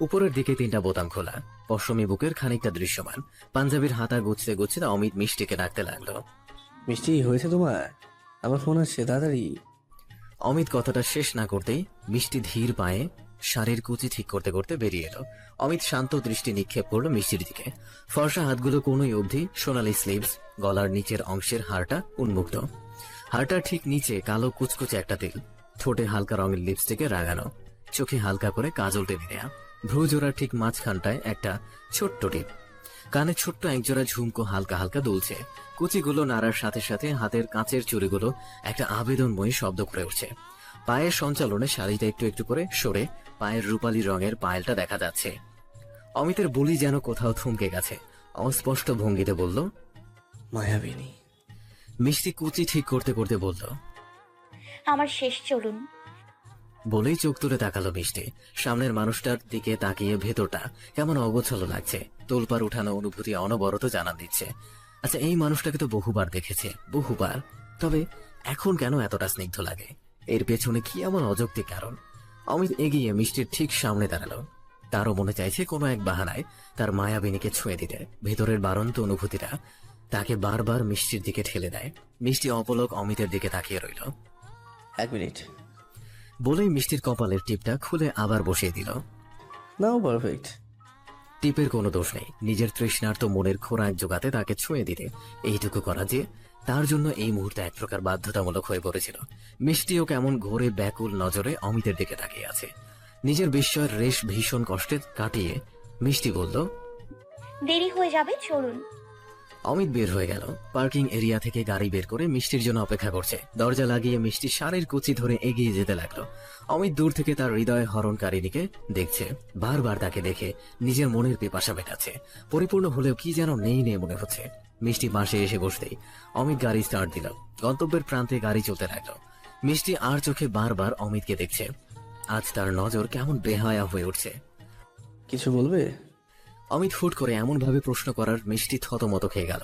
উপরের দিকে তিনটা বোতাম খোলা। পশমি বুকের খানিকটা দৃশ্যমান। পাঞ্জাবির হাতা গুছতে গুছতে অমিত মিষ্টিকে ডাকতে লাগল। মিষ্টি হয়েছে তোমার? আমার ফোন আসছে তাড়াতাড়ি। অমিত কথাটা শেষ না করতেই মিষ্টি ধীর পায়ে শাড়ির কুচি ঠিক করতে করতে বেরিয়ে এলো। অমিত শান্ত দৃষ্টি নিক্ষেপ করল মিষ্টির দিকে। ফর্সা হাতগুলো কোনোই অবধি সোনালি স্লিভস গলার নিচের অংশের হাড়টা উন্মুক্ত। হাড়টার ঠিক নিচে কালো কুচকুচে একটা তিল। ঠোঁটে হালকা রঙের লিপস্টিকে রাগানো চোখে হালকা করে কাজল টেনে নেয়া ভ্রু জোড়ার ঠিক মাঝখানটায় একটা ছোট্ট টিপ। কানে ছোট্ট একজোড়া ঝুমকো হালকা হালকা দুলছে। কুচিগুলো নাড়ার সাথে সাথে হাতের কাঁচের চুড়িগুলো একটা আবেদনময়ী শব্দ করে উঠছে। পায়ের সঞ্চালনে শাড়িটা একটু একটু করে সরে পায়ের রূপালী রঙের পায়েলটা দেখা যাচ্ছে। অমিতের বলি যেন কোথাও থমকে গেছে। অস্পষ্ট ভঙ্গিতে বলল মায়াবিনী। মিষ্টি কুচি ঠিক করতে করতে বলল আমার শেষ চলুন। বলেই চোখ তুলে তাকালো মিষ্টি। সামনের মানুষটার দিকে তাকিয়ে ভেতরটা কেমন অগোছালো লাগছে। তোলপার উঠানো অনুভূতি অনবরত জানান দিচ্ছে। আচ্ছা এই মানুষটাকে তো বহুবার দেখেছে, বহুবার। তবে এখন কেন এতটা স্নিগ্ধ লাগে? এর পেছনে কি এমন অযৌক্তিক কারণ? অমিত এগিয়ে মিষ্টির ঠিক সামনে দাঁড়াল। তারও মনে চাইছে কোনো এক বাহানায় তার মায়াবিনীকে ছুঁয়ে দিতে। ভেতরের বারন্ত অনুভূতিটা তাকে বারবার মিষ্টির দিকে ঠেলে দেয়। মিষ্টি অপলক অমিতের দিকে তাকিয়ে রইল। এক মিনিট। বলেই মিষ্টির কপালের টিপটা খুলে আবার বসিয়ে দিল। নাও পারফেক্ট টিপের কোনো দোষ নেই। নিজের তৃষ্ণার্ত মনের খোরাক জোগাতে তাকে ছুঁয়ে দিতে। এইটুকু করা যে তার জন্য এই মুহূর্তে এক প্রকার বাধ্যতামূলক হয়ে পড়েছিল। মিষ্টিও কেমন ঘোরে ব্যাকুল নজরে অমিতের দিকে তাকিয়ে আছে। নিজের বিস্ময়ের রেশ ভীষণ কষ্টে কাটিয়ে মিষ্টি বলল দেরি হয়ে যাবে চলুন। অমিত বের হয়ে গেল। পার্কিং এরিয়া থেকে গাড়ি বের করে মিষ্টির জন্য অপেক্ষা করছে। দরজা লাগিয়ে মিষ্টি শাড়ির কুচি ধরে এগিয়ে যেতে লাগল। অমিত দূর থেকে তার হৃদয় হরণকারিণীকে দেখছে। বারবার তাকে দেখে নিজের মনের পিপাসা মেটাচ্ছে। পরিপূর্ণ হলেও কি যেন নেই নেই মনে হচ্ছে। মিষ্টি পাশে এসে বসতেই অমিত গাড়ি স্টার্ট দিল। গন্তব্যের প্রান্তে গাড়ি চলতে লাগল। মিষ্টি আর চোখে বারবার অমিতকে দেখছে। আজ তার নজর কেমন বেহায়া হয়ে উঠছে। কিছু বলবে? অমিত ফুট করে এমন ভাবে প্রশ্ন করার মিষ্টি থতমত খেয়ে গেল।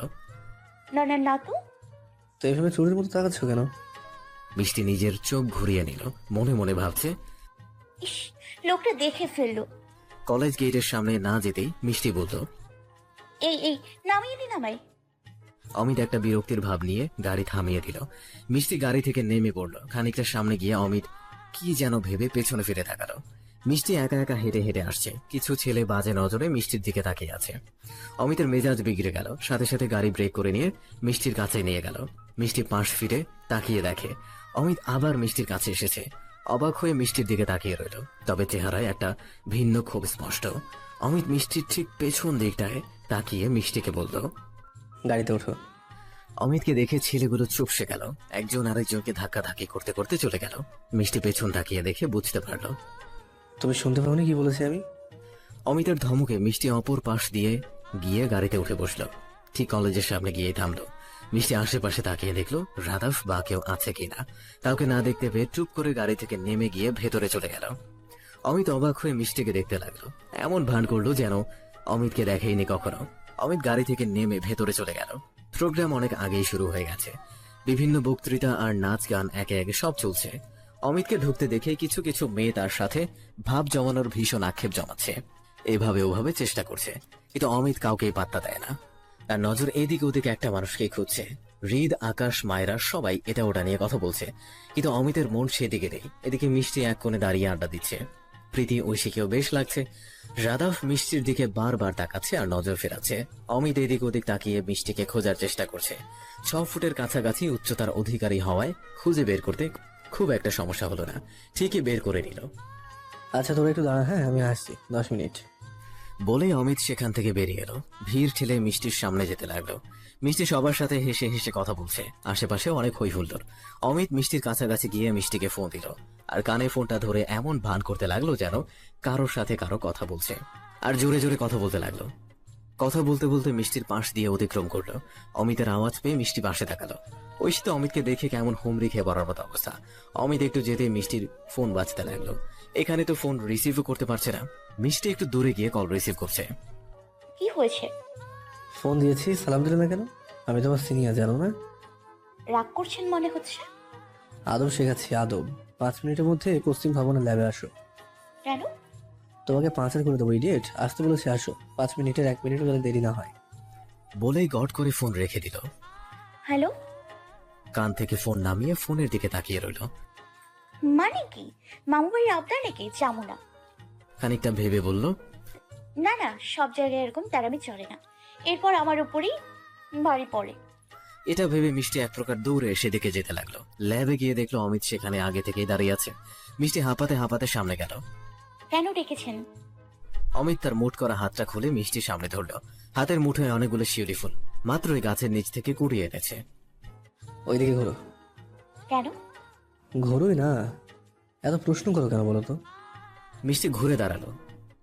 না না না তো। তো এইভাবে চোরের মতো তাকাচ্ছ কেন? মিষ্টি নিজের চোখ ঘুরিয়ে নিল মনে মনে ভাবছে ইস লোকটা দেখে ফেলল। কলেজ গেটের সামনে না যেতেই মিষ্টি বলল এই এই নামিয়ে দিন আমায়। অমিত একটা বিরক্তির ভাব নিয়ে গাড়ি থামিয়ে দিল। মিষ্টি গাড়ি থেকে নেমে পড়ল। খানিকটা সামনে গিয়ে অমিত কি যেন ভেবে পেছনে ফিরে তাকালো। মিষ্টি একা একা হেঁটে হেঁটে আসছে। কিছু ছেলে বাজে নজরে মিষ্টির দিকে তাকিয়ে আছে। অমিতের মেজাজ বিগড়ে গেল। সাথে সাথে গাড়ি ব্রেক করে নিয়ে মিষ্টির কাছে নিয়ে গেল। মিষ্টি পাশ ফিরে তাকিয়ে দেখে। অমিত আবার মিষ্টির কাছে এসেছে। অবাক হয়ে মিষ্টির দিকে তাকিয়ে রইল। তবে চেহারায় একটা ভিন্ন খুব স্পষ্ট। অমিত মিষ্টির ঠিক পেছন দিকটায় তাকিয়ে মিষ্টিকে বলল গাড়িতে ওঠো। অমিতকে দেখে ছেলেগুলো চুপসে গেল। একজন আরেকজনকে ধাক্কা ধাক্কি করতে করতে চলে গেল। মিষ্টি পেছন তাকিয়ে দেখে বুঝতে পারল তুমি শুনতে পাওনি কি বলেছি আমি? অমিতের ধমকে মিষ্টি অপর পাশ দিয়ে গিয়ে গাড়িতে উঠে বসল। ঠিক কলেজের সামনে গিয়ে থামলো। মিষ্টি আশেপাশে তাকিয়ে দেখল রাধাফ বা কেউ আছে কিনা। কাউকে না দেখতে পেয়ে চুপ করে গাড়ি থেকে নেমে গিয়ে ভেতরে চলে গেল। অমিত অবাক হয়ে মিষ্টিকে দেখতে লাগল। এমন ভান করল যেন অমিতকে দেখেইনি কখনো। অমিত গাড়ি থেকে নেমে ভেতরে চলে গেল। প্রোগ্রাম অনেক আগেই শুরু হয়ে গেছে। বিভিন্ন বক্তৃতা আর নাচ গান একে একে সব চলছে। অমিতকে ঢুকতে দেখে কিছু কিছু মেয়ে তার সাথে ভাব জমানোর ভীষণ আক্ষেপ জমাচ্ছে। এভাবে ওভাবে চেষ্টা করছে, কিন্তু অমিত কাউকেই পাত্তা দেয় না। তার নজর এদিক ওদিকে একটা মানুষকেই খুঁজছে। হৃদ, আকাশ, মায়েরা সবাই এটা ওটা নিয়ে কথা বলছে, কিন্তু অমিতের মন সেদিকে নেই। এদিকে মিষ্টি এক কোণে দাঁড়িয়ে আড্ডা দিচ্ছে। প্রীতি ঐশীকেও বেশ লাগছে। রাধাফ মিষ্টির দিকে বারবার তাকাচ্ছে আর নজর ফেরাচ্ছে। অমিত এদিক ওদিক তাকিয়ে মিষ্টিকে খোঁজার চেষ্টা করছে। ছ ফুটের কাছাকাছি উচ্চতার অধিকারী হওয়ায় খুঁজে বের করতে খুব একটা সমস্যা হলো না। ঠিকই বের করে নিল। আচ্ছা তোরা একটু দাঁড়া হ্যাঁ আমি আসছি দশ মিনিট। বলে অমিত সেখান থেকে বেরিয়ে এলো। ভিড় ঠেলে মিষ্টির সামনে যেতে লাগল। মিষ্টি সবার সাথে হেসে হেসে কথা বলছে। আশেপাশে অনেক হই হুল্লোড় অমিত মিষ্টির কাছাকাছি গিয়ে মিষ্টিকে ফোন দিল। আর কানে ফোনটা ধরে এমন ভান করতে লাগল যেন কারোর সাথে কারও কথা বলছে। আর জোরে জোরে কথা বলতে লাগল। কথা বলতে বলতে মিষ্টির পাশ দিয়ে অতিক্রম করল। অমিতের আওয়াজ পেয়ে মিষ্টি পাশে তাকালো। ঐশী তো অমিতকে দেখে কেমন হুমড়ি খেয়ে পড়ার মতো অবস্থা। অমিত একটু যেতে মিষ্টির ফোন বাজতে লাগল। এখানে তো ফোন রিসিভও করতে পারছে না। মিষ্টি একটু দূরে গিয়ে কল রিসিভ করছে। কি হয়েছে? ফোন দিয়েছি সালাম দিলে না কেন? আমি তোমার সিনিয়র জানো না? রাগ করছেন মনে হচ্ছে? আদব শেখাচ্ছি আদব। পাঁচ মিনিটের মধ্যে পশ্চিম ভবনের ল্যাবে আসো। কেন? তোমাকে পাঁচের করে দেবো ইডিয়েট। আসতে বলেছি আসো। পাঁচ মিনিটের এক মিনিটও যাতে দেরি না হয়। বলেই গট করে ফোন রেখে দিল। হ্যালো? কান থেকে ফোন নামিয়ে ফোনের দিকে তাকিয়ে রইল। মানে কি? মামু বাড়ির আবদার নাকি যাব না খানিকটা ভেবে বলল না না সব জায়গায় এরকম তারামি চলে না। এরপর আমার উপরেই বাড়ি পড়ে। এটা ভেবে মিষ্টি এক প্রকার দৌড়ে এসে সেদিকে যেতে লাগল। ল্যাবে গিয়ে দেখল অমিত সেখানে আগে থেকেই দাঁড়িয়ে আছে। মিষ্টি হাঁপাতে হাঁপাতে সামনে গেল। কেন ডেকেছেন? অমিত তার মুঠ করা হাতটা খুলে মিষ্টির সামনে ধরলো। হাতের মুঠোয় অনেকগুলো শিউলি ফুল মাত্র ওই গাছের নিচ থেকে কুড়িয়ে এনেছে। ওইদিকে ঘোরো। কেন? ঘোরোই না। এত প্রশ্ন করো কেন বলো তো? মিষ্টি ঘুরে দাঁড়াল।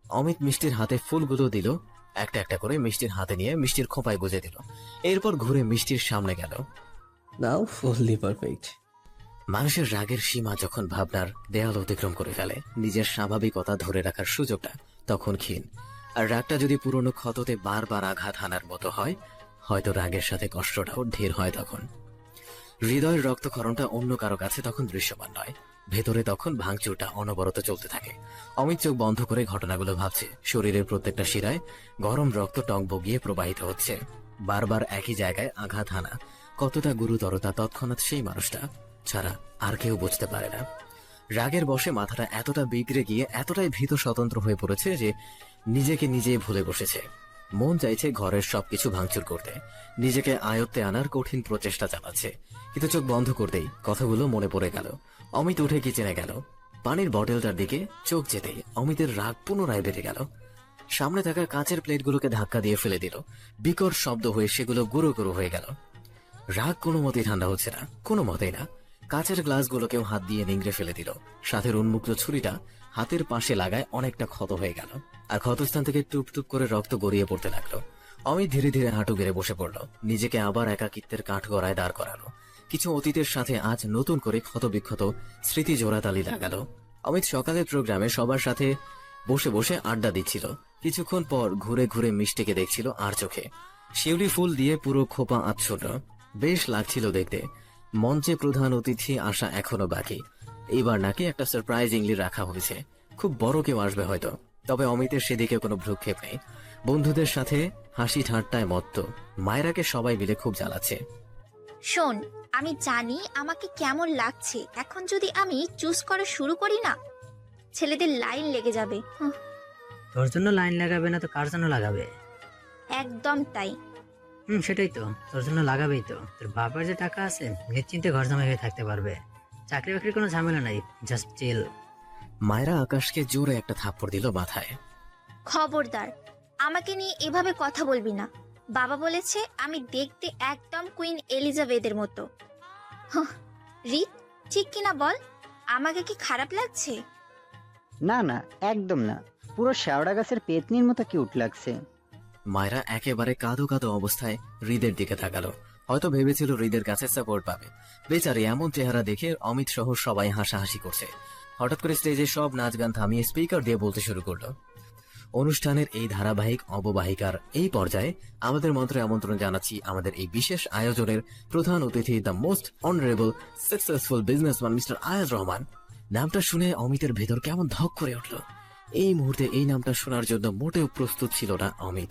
অমিত মিষ্টির হাতে ফুলগুলো দিল একটা একটা করে মিষ্টির হাতে নিয়ে মিষ্টির খোপায় গুজে দিল। এরপর ঘুরে মিষ্টির সামনে গেল। নাও ফুললি পারফেক্ট মানুষের রাগের সীমা যখন ভাবনার দেয়াল অতিক্রম করে ফেলে, নিজের স্বাভাবিকতা ধরে রাখার সুযোগটা তখন ক্ষীণ। আর রাগটা যদি পুরনো ক্ষততে বারবার আঘাত হানার মতো হয়, হয়তো রাগের সাথে কষ্টটাও ঢের হয় তখন। হৃদয়ের রক্তক্ষরণটা অন্য কারও কাছে তখন দৃশ্যমান নয়। ভেতরে তখন ভাঙচুরটা অনবরত চলতে থাকে। অমিত চোখ বন্ধ করে ঘটনাগুলো ভাবছে। শরীরের প্রত্যেকটা শিরায় গরম রক্ত টং বগিয়ে প্রবাহিত হচ্ছে। বারবার একই জায়গায় আঘাত হানা, কতটা গুরুতরতা তৎক্ষণাৎ সেই মানুষটা ছাড়া আর কেউ বুঝতে পারে না। রাগের বসে মাথাটা এতটা বিগড়ে গিয়ে এতটাই ভীত স্বতন্ত্র হয়ে পড়েছে যে নিজেকে নিজেই ভুলে বসেছে। মন চাইছে ঘরের সবকিছু ভাঙচুর করতে। নিজেকে আয়ত্তে আনার কঠিন প্রচেষ্টা চালাচ্ছে। কিন্তু চোখ বন্ধ করতেই কথাগুলো মনে পড়ে গেল। অমিত উঠে কিচেনে গেল। পানির বটলটার দিকে চোখ যেতেই অমিতের রাগ পুনরায় বেড়ে গেল। সামনে থাকা কাঁচের প্লেটগুলোকে ধাক্কা দিয়ে ফেলে দিল। বিকট শব্দ হয়ে সেগুলো গুঁড়ো গুঁড়ো হয়ে গেল। রাগ কোনো মতেই ঠান্ডা হচ্ছে না। কোনো মতেই না। কাঁচের গ্লাসগুলোকেও হাত দিয়ে নিংড়ে ফেলে দিল। সাথের উন্মুক্ত ছুরিটা হাতের পাশে লাগায় অনেকটা ক্ষত হয়ে গেল আর ক্ষতস্থান থেকে টুপ টুপ করে রক্ত গড়িয়ে পড়তে লাগল। অমিত ধীরে ধীরে হাঁটু গেড়ে বসে পড়ল। নিজেকে আবার একাকিত্বের কাঠ গড়ায় দাঁড় করালো। কিছু অতীতের সাথে আজ নতুন করে ক্ষত বিক্ষত স্মৃতি জোড়াতালি লাগালো। অমিত সকালের প্রোগ্রামে সবার সাথে বসে বসে আড্ডা দিচ্ছিল। কিছুক্ষণ পর ঘুরে ঘুরে মিষ্টিকে দেখছিল আর চোখে। শিউলি ফুল দিয়ে পুরো খোপা আচ্ছন্ন। বেশ লাগছিল দেখতে। মঞ্চে প্রধান অতিথি আসা এখনও বাকি। এইবার নাকি একটা সারপ্রাইজিংলি রাখা হয়েছে। খুব বড় কেউ আসবে হয়তো। তবে অমিতের সেদিকে কোনো ভ্রুক্ষেপ নেই। বন্ধুদের সাথে হাসি ঠাট্টায় মত্ত। মায়েরাকে সবাই মিলে খুব জ্বালাচ্ছে। শোন আমি জানি আমাকে কেমন লাগছে। এখন যদি আমি চুজ করা শুরু করি না ছেলেদের লাইন লেগে যাবে। হুঁ, তোর জন্য লাইন লাগাবে না তো কার জন্য লাগাবে? একদম তাই। হুম সেটাই তো। তোর জন্য লাগাবেই তো। তোর বাবার যে টাকা আছে নিশ্চিন্তে ঘর জামাই হয়ে থাকতে পারবে। চাকরি বাকরির কোনো ঝামেলা নাই জাস্ট চিল মায়েরা আকাশকে জোরে একটা থাপ্পড় দিল মাথায়। খবরদার আমাকে নিয়ে এভাবে কথা বলবি না। বাবা বলেছে আমি দেখতে একদম কুইন এলিজাবেথের মতো। রিত ঠিক কিনা বল? আমাকে কি খারাপ লাগছে? না না একদম না। পুরো শেওড়া গাছের পেতনির মতো কিউট লাগছে। মায়েরা একেবারে কাঁদো কাঁদো অবস্থায় হৃদের দিকে তাকালো। হয়তো ভেবেছিল হৃদের কাছে সাপোর্ট পাবে। বেচারি এমন চেহারা দেখে অমিত সহ সবাই হাসাহাসি করছে। হঠাৎ করে স্টেজে সব নাচ গান থামিয়ে স্পিকার দিয়ে বলতে শুরু করল। অনুষ্ঠানের এই ধারাবাহিক অববাহিকার এই পর্যায়ে আমাদের মন্ত্রে আমন্ত্রণ জানাচ্ছি আমাদের এই বিশেষ আয়োজনের প্রধান অতিথি the most honourable successful businessman mister Ayaz Rahman. নামটা শুনে অমিতের ভেতর কেমন ধক করে উঠল। এই মুহূর্তে এই নামটা শোনার জন্য মোটেও প্রস্তুত ছিল না অমিত।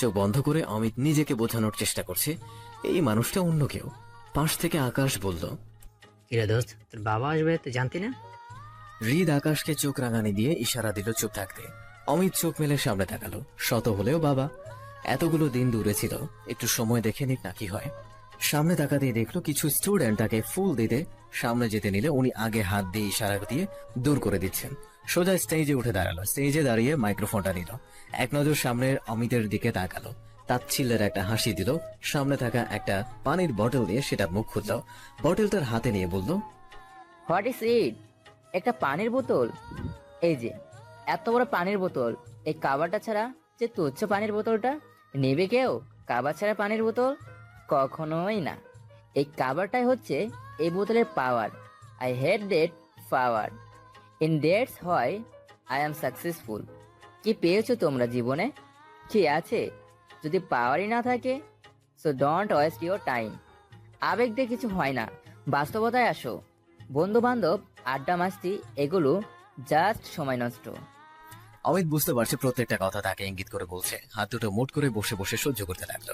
চোখ বন্ধ করে অমিত নিজেকে বোঝানোর চেষ্টা করছে। এই মানুষটা অন্য কেউ। পাশ থেকে আকাশ বলল কিরে দোস্ত তোর বাবা আসবে তুই জানতি না? হৃদ আকাশকে চোখ রাঙানি দিয়ে ইশারা দিল চুপ থাকতে। অমিত চোখ মেলে সামনে তাকালো শত হলেও বাবা। এতগুলো দিন দূরে ছিল একটু সময় দেখে নিক না কি হয়। সামনে তাকাতেই দেখল কিছু স্টুডেন্ট তাকে ফুল দিতে সামনে যেতে নিলে উনি আগে হাত দিয়ে ইশারা দিয়ে দূর করে দিচ্ছেন। সোজা স্টেজে উঠে দাঁড়াল। স্টেজে দাঁড়িয়ে মাইক্রোফোনটা নিল। এক নজর সামনের অমিতের দিকে তাকালো। তাচ্ছিল্যের একটা হাসি দিল। সামনে থাকা একটা পানির বটল দিয়ে সেটা মুখ খুলল। বটলটার হাতে নিয়ে বলল হোয়াট ইজ ইট একটা পানির বোতল? এই যে, এত বড় পানির বোতল। এই কাবারটা ছাড়া যে তুচ্ছ পানির বোতলটা? নেবে কেউ? কাবার ছাড়া পানির বোতল? কখনোই না। এই কাবারটাই হচ্ছে এই বোতলের power I had date power in dates হয় আই অ্যাম সাকসেসফুল কি পেয়েছ তোমরা জীবনে? কি আছে? যদি পাওয়ারই না থাকে so don't waste your time আবেগ দিয়ে কিছু হয় না। বাস্তবতায় আসো। বন্ধু বান্ধব আড্ডা মাস্তি এগুলো জাস্ট সময় নষ্ট। অমিত বুঝতে পারছে প্রত্যেকটা কথা তাকে ইঙ্গিত করে বলছে। হাত দুটো মোট করে বসে বসে সহ্য করতে লাগল।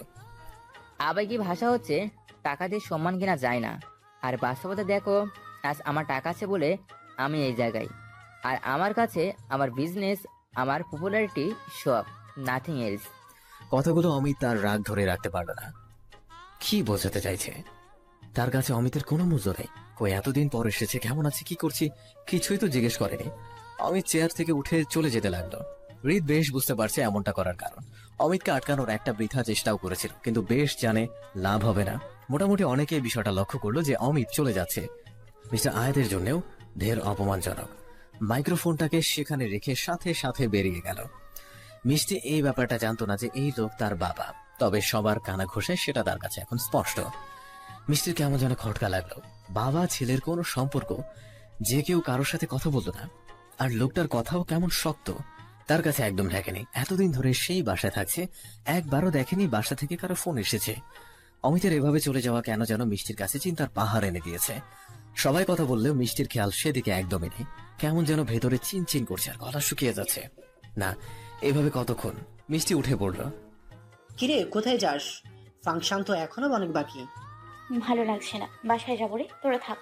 আবেগী ভাষা হচ্ছে টাকা দিয়ে সম্মান কিনা যায় না। আর বাস্তবতা দেখো আজ আমার টাকা আছে বলে আমি এই জায়গায়। আর আমার কাছে আমার বিজনেস আমার পপুলারিটি সব নাথিং এলস কথাগুলো অমিত তার রাগ ধরে রাখতে পারল না। কি বোঝাতে চাইছে? তার কাছে অমিতের কোনো মূল্য নেই। কই এতদিন পর এসেছে, কেমন আছে, কি করছি, কিছুই তো জিজ্ঞেস করেনি। অমিত চেয়ার থেকে উঠে চলে যেতে লাগল। হৃদ বেশ বুঝতে পারছে এমনটা করার কারণ। অমিতকে আটকানোর একটা বৃথা চেষ্টাও করেছিল, কিন্তু বেশ জানে লাভ হবে না। মোটামুটি অনেকেই বিষয়টা লক্ষ্য করল যে অমিত চলে যাচ্ছে। মিস্টার আয়াতের জন্যও ঢের অপমানজনক। মাইক্রোফোনটাকে সেখানে রেখে সাথে সাথে বেরিয়ে গেল। মিষ্টি এই ব্যাপারটা জানতো না যে এই লোক তার বাবা। তবে সবার কানা ঘষে সেটা তার কাছে এখন স্পষ্ট। মিষ্টির কেমন যেন খটকা লাগল। বাবা, ছেলের কোনো সম্পর্ক? যে কেউ কারোর সাথে কথা বলতো না? আর লোকটার কথাও কেমন শক্ত? তার কাছে একদম ঠেকেনি এতদিন ধরে সেই বাসায় থাকছে। একবারও দেখেনি বাসা থেকে কারও ফোন এসেছে। অমিতের এভাবে চলে যাওয়া কেন যেন মিষ্টির কাছে চিন্তার পাহাড় এনে দিয়েছে। সবাই কথা বললেও মিষ্টির খেয়াল সেদিকে একদমই নেই। কেমন যেন ভেতরে চিনচিন করছে আর গলা শুকিয়ে যাচ্ছে। না এভাবে কতক্ষণ? মিষ্টি উঠে পড়ল। কিরে কোথায় যাস? ফাংশন তো এখনও অনেক বাকি। ভালো লাগছে না। বাসায় যাব রে তোরা থাক।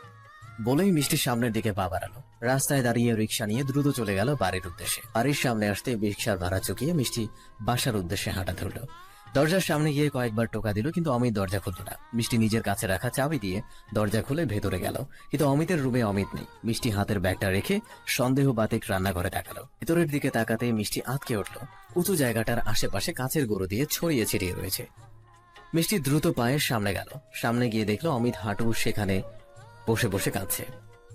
বলেই মিষ্টির সামনের দিকে পা বাড়ালো। রাস্তায় দাঁড়িয়ে রিক্সা নিয়ে দ্রুত চলে গেল বাড়ির উদ্দেশ্যে। বাড়ির সামনে আসতে রিক্সার ভাড়া চুকিয়ে মিষ্টি বাসার উদ্দেশ্যে হাঁটা ধরলো। দরজার সামনে গিয়ে কয়েকবার টোকা দিল, কিন্তু অমিত দরজা খুলল না। মিষ্টি নিজের কাছে রাখা চাবি দিয়ে দরজা খুলে ভেতরে গেল। কিন্তু অমিতের রুমে অমিত নেই। মিষ্টি হাতের ব্যাগটা রেখে সন্দেহ বাতিক রান্নাঘরে তাকালো। ভেতরের দিকে তাকাতে মিষ্টি আঁতকে উঠল। উঁচু জায়গাটার আশেপাশে কাঁচের গরু দিয়ে ছড়িয়ে ছিটিয়ে রয়েছে। মিষ্টি দ্রুত পায়ের সামনে গেল। সামনে গিয়ে দেখল অমিত হাঁটু সেখানে বসে বসে কাঁদছে।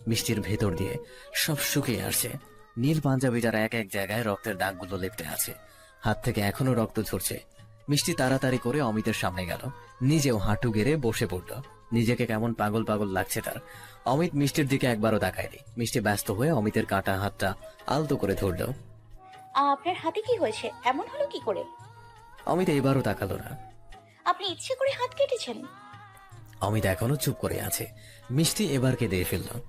মিষ্টির ভেতর দিয়ে সব শুকিয়ে আসছে। নীল পাঞ্জাবি যারা এক এক জায়গায় রক্তের দাগগুলো লেপটে আছে। হাত থেকে এখনও রক্ত ঝরছে। মিষ্টি তাড়াতাড়ি করে অমিতের সামনে গেল। নিজেও হাঁটু গেড়ে বসে পড়ল। নিজেকে কেমন পাগল পাগল লাগছে তার। অমিত মিষ্টির দিকে একবারও তাকায়নি। মিষ্টি ব্যস্ত হয়ে অমিতের কাটা হাতটা আলতো করে ধরল। আপনার হাতে কি হয়েছে? এমন হলো কি করে? অমিত এবারও তাকালো না। আপনি ইচ্ছে করে হাত কেটেছেন। অমিত এখনও চুপ করে আছে। মিষ্টি এবার কেঁদে ফেলল।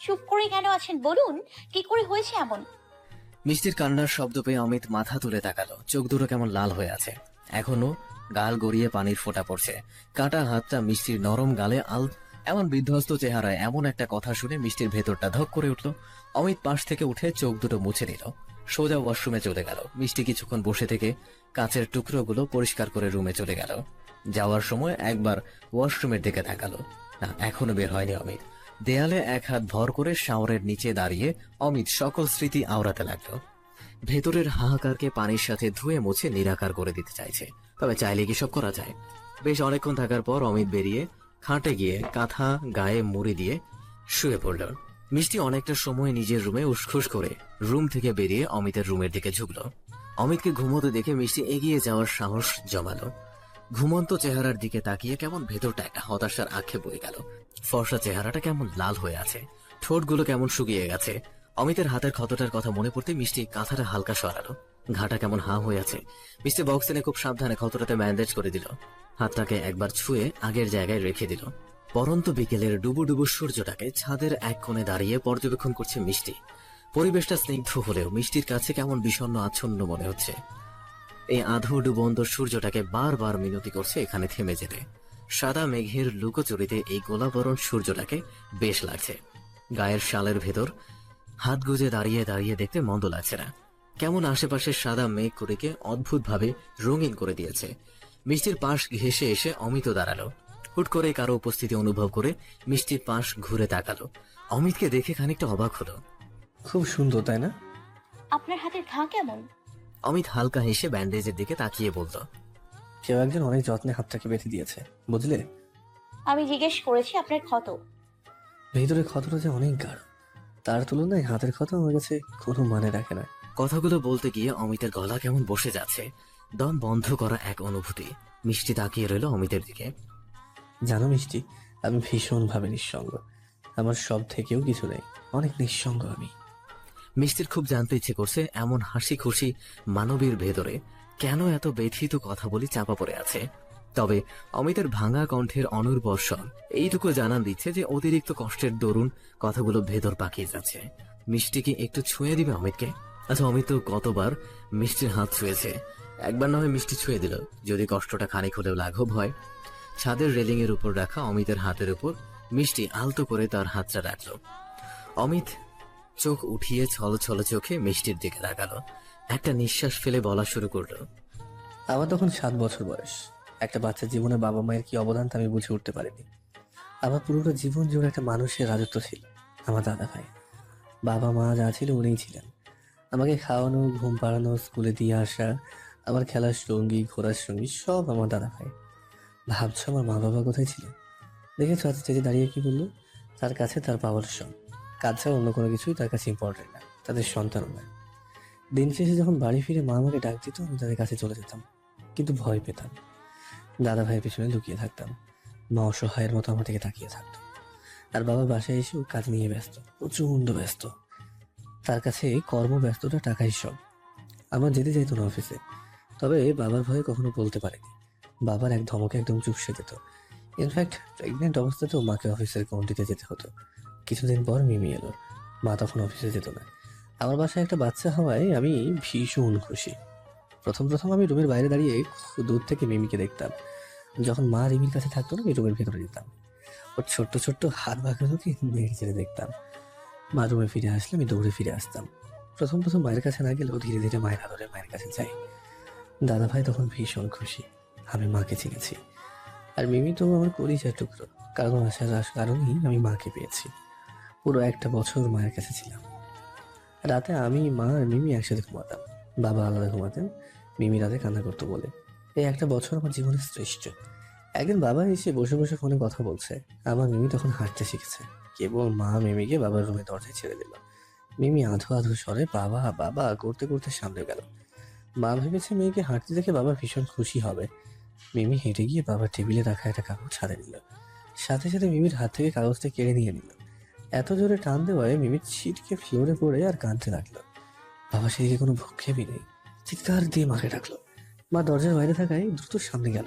চুপ করে কেন আছেন? বলুন কি করে হয়েছে এমন? মিষ্টির কান্নার শব্দ পেয়ে অমিত মাথা তুলে তাকালো। চোখ দুটো কেমন লাল হয়ে আছে। এখনও গাল গড়িয়ে পানির ফোঁটা পড়ছে। কাটা হাতটা মিষ্টির নরম গালে আল এমন বিধ্বস্ত চেহারায় এমন একটা কথা শুনে মিষ্টির ভেতরটা ধক করে উঠল। অমিত পাশ থেকে উঠে চোখ দুটো মুছে নিল। সোজা ওয়াশরুমে চলে গেল। মিষ্টি কিছুক্ষণ বসে থেকে কাঁচের টুকরোগুলো পরিষ্কার করে রুমে চলে গেল। যাওয়ার সময় একবার ওয়াশরুমের দিকে তাকালো। না, এখনও বের হয়নি অমিত। দেয়ালে এক হাত ভর করে শাওয়ারের নিচে দাঁড়িয়ে অমিত সকল স্মৃতি আওড়াতে লাগল। ভেতরের হাহাকারকে পানির সাথে ধুয়ে মুছে নিরাকার করে দিতে চাইছে। তবে চাইলে কি সব করা যায়? বেশ অনেকক্ষণ থাকার পর অমিত বেরিয়ে খাটে গিয়ে কাঁথা, গায়ে মুড়ি দিয়ে শুয়ে পড়ল। মিষ্টি অনেকটা সময় নিজের রুমে উসখুস করে রুম থেকে বেরিয়ে অমিতের রুমের দিকে ঝুঁকলো। অমিতকে ঘুমোতে দেখে মিষ্টি এগিয়ে যাওয়ার সাহস জমালো। ঘুমন্ত চেহারার দিকে তাকিয়ে কেমন ভেতরটা একটা হতাশার আক্ষেপ বয়ে গেল। ফর্সা চেহারাটা কেমন লাল হয়ে আছে। ঠোঁটগুলো কেমন শুকিয়ে গেছে। অমিতের হাতের ক্ষতটার কথা মনে পড়তে মিষ্টি কাঁথাটা হালকা সরালো। ঘাটা কেমন হা হয়ে আছে। মিষ্টি বক্স এনে খুব সাবধানে ক্ষতটাতে ব্যান্ডেজ করে দিল। হাতটাকে একবার ছুঁয়ে আগের জায়গায় রেখে দিল। পরন্ত বিকেলের ডুবু ডুবু সূর্যটাকে ছাদের এক কোণে দাঁড়িয়ে পর্যবেক্ষণ করছে মিষ্টি। পরিবেশটা স্নিগ্ধ হলেও মিষ্টির কাছে কেমন বিষণ্ণ আচ্ছন্ন মনে হচ্ছে। এই আধো ডুবন্ত সূর্যটাকে বারবার মিনতি করছে এখানে থেমে যেতে। সাদা মেঘের লুকোচুরিতে এই গোলাবরণ সূর্যটাকে বেশ লাগছে। গায়ের শালের ভেতর হাত গুজে দাঁড়িয়ে দাঁড়িয়ে দেখতে মন্দ লাগছে না। কেমন আশেপাশের সাদা মেঘ করিকে অদ্ভুতভাবে রঙিন করে দিয়েছে। মিষ্টির পাশ ঘেসে এসে অমিত দাঁড়াল। হুট করে কারও উপস্থিতি অনুভব করে মিষ্টির পাশ ঘুরে তাকালো। অমিতকে দেখে খানিকটা অবাক হলো। খুব সুন্দর তাই না? আপনার হাতের ঘা কেমন? অমিত হালকা হেসে ব্যান্ডেজের দিকে তাকিয়ে বলতো কেউ একজন অনেক যত্নে হাতটাকে বেঁধে দিয়েছে বুঝলে? আমি জিজ্ঞেস করেছি আপনার ক্ষত। ভেতরে ক্ষতটা যে অনেক গাঢ়। তার তুলনায় হাতের কথা আমার কাছে কোনো মানে রাখে না। কথাগুলো বলতে গিয়ে অমিতের গলা কেমন বসে যাচ্ছে। দম বন্ধ করা এক অনুভূতি। মিষ্টি তাকিয়ে রইল অমিতের দিকে। জানো মিষ্টি আমি ভীষণভাবে নিঃসঙ্গ। আমার সব থেকেও কিছু নেই। অনেক নিঃসঙ্গ আমি। মিষ্টির খুব জানতে ইচ্ছে করছে এমন হাসি খুশি মানবীর ভেতরে কেন এত ব্যথিত কথা বলি চাপা পড়ে আছে। তবে অমিতের ভাঙা কণ্ঠের অনুর্বর স্বর এইটুকু জানান দিচ্ছে যে অতিরিক্ত কষ্টের দরুন কথাগুলো ভেতর পাকিয়ে যাচ্ছে। মিষ্টি কি একটু ছুঁয়ে দিবে অমিতকে? আচ্ছা অমিত তো কতবার মিষ্টির হাত ছুঁয়েছে। একবার না হয় মিষ্টি ছুঁয়ে দিল, যদি কষ্টটা খানিক হলেও লাঘব হয়। ছাদের রেলিং এর উপর রাখা অমিতের হাতের উপর মিষ্টি আলতো করে তার হাতটা রাখল। অমিত চোখ উঠিয়ে ছল ছল চোখে মিষ্টির দিকে তাকালো। একটা নিঃশ্বাস ফেলে বলা শুরু করল। আমার তখন সাত বছর বয়স। একটা বাচ্চার জীবনে বাবা মায়ের কি অবদান তা আমি বুঝে উঠতে পারিনি। আমার পুরোটা জীবন জুড়ে একটা মানুষের রাজত্ব ছিল, আমার দাদা ভাই। বাবা মা যা ছিল উনিই ছিলেন। আমাকে খাওয়ানো, ঘুম পাড়ানো, স্কুলে দিয়ে আসা, আমার খেলার সঙ্গী, ঘোরার সঙ্গী সব আমার দাদা ভাই। ভাবছ আমার মা বাবা কোথায় ছিলেন? দেখেছ আজ স্টেজে দাঁড়িয়ে কি বলল? তার কাছে তার পাওয়ার সব। কাজ ছাড়া অন্য কোনো কিছুই তার কাছে ইম্পর্টেন্ট না, তাদের সন্তানও নয় দিন শেষে যখন বাড়ি ফিরে মা আমাকে ডাক দিত, আমি তাদের কাছে চলে যেতাম, কিন্তু ভয় পেতাম। দাদা ভাইয়ের পিছনে লুকিয়ে থাকতাম। মা অসহায়ের মতো আমার দিকে তাকিয়ে থাকতো। আর বাবা বাসায় এসেও কাজ নিয়ে ব্যস্ত প্রচণ্ড ব্যস্ত। তার কাছে কর্ম ব্যস্ততা টাকাই সব। আমার যেতে চাইতো না অফিসে। তবে বাবার ভয়ে কখনো বলতে পারেনি। বাবার এক ধমকে একদম চুপসে যেত। ইনফ্যাক্ট প্রেগনেন্ট অবস্থাতেও মাকে অফিসের কমিটিতে যেতে হতো। কিছুদিন পর মিমি এলো। মা তখন অফিসে যেত না। আমার বাসায় একটা বাচ্চা হওয়ায় আমি ভীষণ খুশি। প্রথম প্রথম আমি রুমের বাইরে দাঁড়িয়ে দূর থেকে মিমিকে দেখতাম। যখন মা রিমির কাছে থাকতো না, আমি রুমের ভেতরে যেতাম। ওর ছোট্ট ছোট্ট হাত ভাগগুলোকে নেড়ে চেড়ে দেখতাম। মা রুমে ফিরে আসলে আমি দৌড়ে ফিরে আসতাম। প্রথম প্রথম মায়ের কাছে না গেলেও ধীরে ধীরে মায়ের আদরে মায়ের কাছে যাই। দাদা ভাই তখন ভীষণ খুশি, আমি মাকে চিনেছি। আর মিমি তো আমার পরিচয় টুকরো, কারণ আসার আস- কারণেই আমি মাকে পেয়েছি। পুরো একটা বছর মায়ের কাছে ছিলাম। রাতে আমি, মা আর মিমি একসাথে ঘুমাতাম। বাবা আলাদা ঘুমাতেন, মিমি রাতে কান্না করতো বলে। এই একটা বছর আমার জীবনের শ্রেষ্ঠ। একদিন বাবা এসে বসে বসে ফোনে কথা বলছে। আমার মিমি তখন হাঁটতে শিখেছে। কেবল মা মিমিকে বাবার রুমে দরজায় ছেড়ে দিল। মিমি আধো আধো স্বরে, বাবা বাবা, করতে করতে সামনে গেল। মা ভেবেছে মেয়েকে হাঁটতে দেখে বাবা ভীষণ খুশি হবে। মিমি হেঁটে গিয়ে বাবার টেবিলে রাখা একটা কাগজ ছাড়ে নিল। সাথে সাথে মিমির হাত থেকে কাগজটা কেড়ে নিয়ে নিল। এত জোরে টান দেওয়ায় মিমির ছিটকে ফ্লোরে পড়ে আর কাঁদতে লাগল। বাবা সেদিকে কোনো ভক্ষেপই নেই। চিৎকার দিয়ে মাকে ডাকলো মা দরজার বাইরে থাকায় দ্রুত সামনে গেল।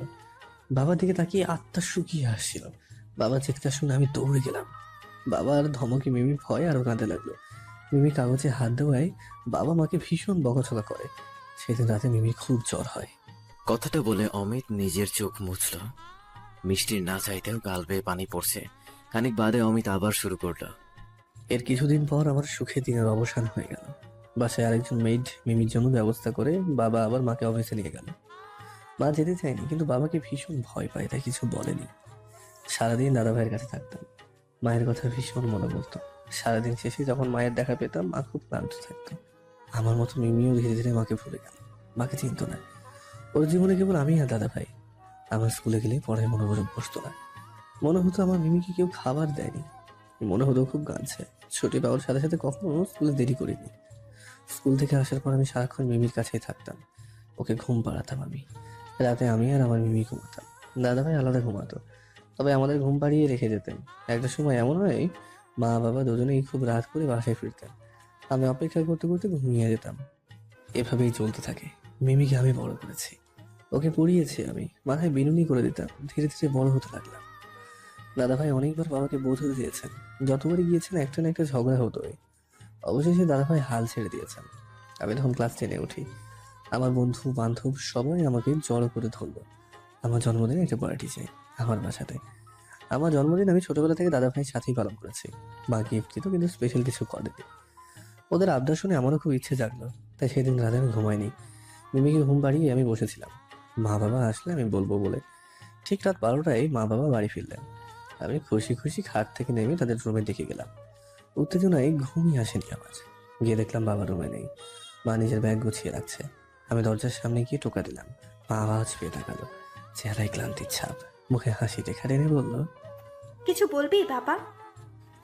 বাবার দিকে তাকিয়ে আত্মা শুকিয়ে আসছিল। বাবা চিৎকার শুনে আমি দৌড়ে গেলাম। বাবার ধমকে মিমি ভয় আরও কাঁদতে লাগল। মিমি কাগজে হাত দেওয়ায় বাবা মাকে ভীষণ বকাছকা করে। সেদিন রাতে মিমি খুব জ্বর হয়। কথাটা বলে অমিত নিজের চোখ মুছল। মিষ্টির না চাইতেও গাল বেয়ে পানি পড়ছে। খানিক বাদে অমিত আবার শুরু করল। এর কিছুদিন পর আমার সুখে দিনের অবসান হয়ে গেল। বাসায় আরেকজন মেড মিমির জন্য ব্যবস্থা করে বাবা আবার মাকে অফিসে নিয়ে গেল। মা যেতে চায়নি, কিন্তু বাবাকে ভীষণ ভয় পায়, তাই কিছু বলেনি। সারাদিন দাদা ভাইয়ের কাছে থাকতাম। মায়ের কথা ভীষণ মনে পড়তো। সারাদিন শেষে যখন মায়ের দেখা পেতাম, মা খুব ক্লান্ত থাকতো। আমার মতো মিমিও ধীরে ধীরে মাকে ভুলে গেল। মাকে চিনত না। ওর জীবনে কেবল আমি আর দাদা ভাই। আমার স্কুলে গেলে পড়ায় মনোযোগ বসতো না। মনে হতো আমার মিমিকে কেউ খাবার দেয়নি। মনে হতো খুব গানছে ছুটি পাওয়ার সাথে সাথে কখনো স্কুলে দেরি করিনি। স্কুল থেকে আসার পর আমি সারাক্ষণ মিমির কাছেই থাকতাম। ওকে ঘুম পাড়াতাম আমি। রাতে আমি আর আমার মিমি ঘুমাতাম। দাদা ভাই আলাদা ঘুমাতো। তবে আমাদের ঘুম পাড়িয়ে রেখে যেতেন। একটা সময় এমন হয়, মা বাবা দুজনেই খুব রাত করে বাসায় ফিরতেন। আমি অপেক্ষা করতে করতে ঘুমিয়ে যেতাম। এভাবেই চলতে থাকে। মিমিকে আমি বড় করেছি। ওকে পড়িয়েছি আমি। মাথায় বিনুনি করে দিতাম। ধীরে ধীরে বড় হতে লাগলাম। দাদা ভাই অনেকবার বাবাকে বোঝাতে দিয়েছেন। যতবারই গিয়েছেন একটা না একটা ঝগড়া হতোই। অবশেষে দাদা ভাই হাল ছেড়ে দিয়েছেন। আমি তখন ক্লাস টেনে উঠি। আমার বন্ধু, বান্ধব সবাই আমাকে জড়ো করে ধরলো। আমার জন্মদিনে একটা পার্টি চাই, আমার বাসাতে। আমার জন্মদিন আমি ছোটবেলা থেকে দাদা ভাইয়ের সাথেই পালন করেছি। মা গিফট দিত, কিন্তু স্পেশাল কিছু করেনি। ওদের আবদার শুনে আমারও খুব ইচ্ছে জাগলো, তাই সেদিন রাতে আমি ঘুমাইনি। মিমিকে ঘুম পাড়িয়ে আমি বসেছিলাম। মা বাবা আসলে আমি বলব বলে। ঠিক রাত বারোটায় মা বাবা বাড়ি ফিরলেন। আমি খুশি খুশি খাট থেকে নেমে তাদের রুমে ডেকে গেলাম। উত্তেজনায় ঘুমই আসেনি আমার গিয়ে দেখলাম বাবা রুমে নেই। মা নিজের ব্যাগ গুছিয়ে রাখছে। আমি দরজার সামনে গিয়ে টোকা দিলাম। মা আওয়াজ পেয়ে তাকালো। চেহারায় ক্লান্তির ছাপ। মুখে হাসি রেখা টেনে বলল কিছু বলবি বাবা?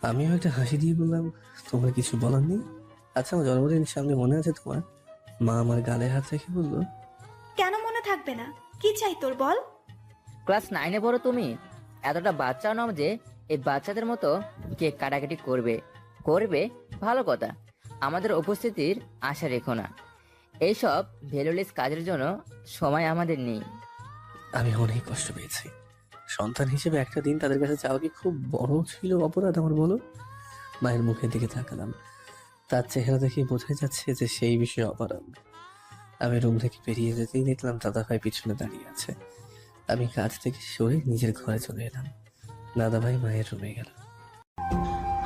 আমিও একটা হাসি দিয়ে বললাম তোমার কিছু বলার নেই? আচ্ছা আমার জন্মদিন সামনে মনে আছে তোমার? মা আমার গালে হাত রেখে বলল কেন মনে থাকবে না? কি চাই তোর বল? ক্লাস নাইনে পড়ো তুমি। এতটা বাচ্চা নাও যে এই বাচ্চাদের মতো কেক কাটাকাটি করবে। করবে, ভালো কথা। আমাদের উপস্থিতির আশা রেখো না। এইসব ভ্যালুলেস কাজের জন্য সময় আমাদের নেই। আমি অনেক কষ্ট পেয়েছি। সন্তান হিসেবে একটা দিন তাদের কাছে চাওয়া কি খুব বড় ছিল অপরাধ আমার বলো? মায়ের মুখের দিকে তাকালাম। তার চেহারা দেখে বোঝা যাচ্ছে যে সেই বিষয়ে অপারগ আমি রুম থেকে বেরিয়ে যেতেই দেখলাম দাদা ভাই পিছনে দাঁড়িয়ে আছে। আমি কাজ থেকে সরে নিজের ঘরে চলে এলাম। দাদা ভাই মায়ের রুমে গেল।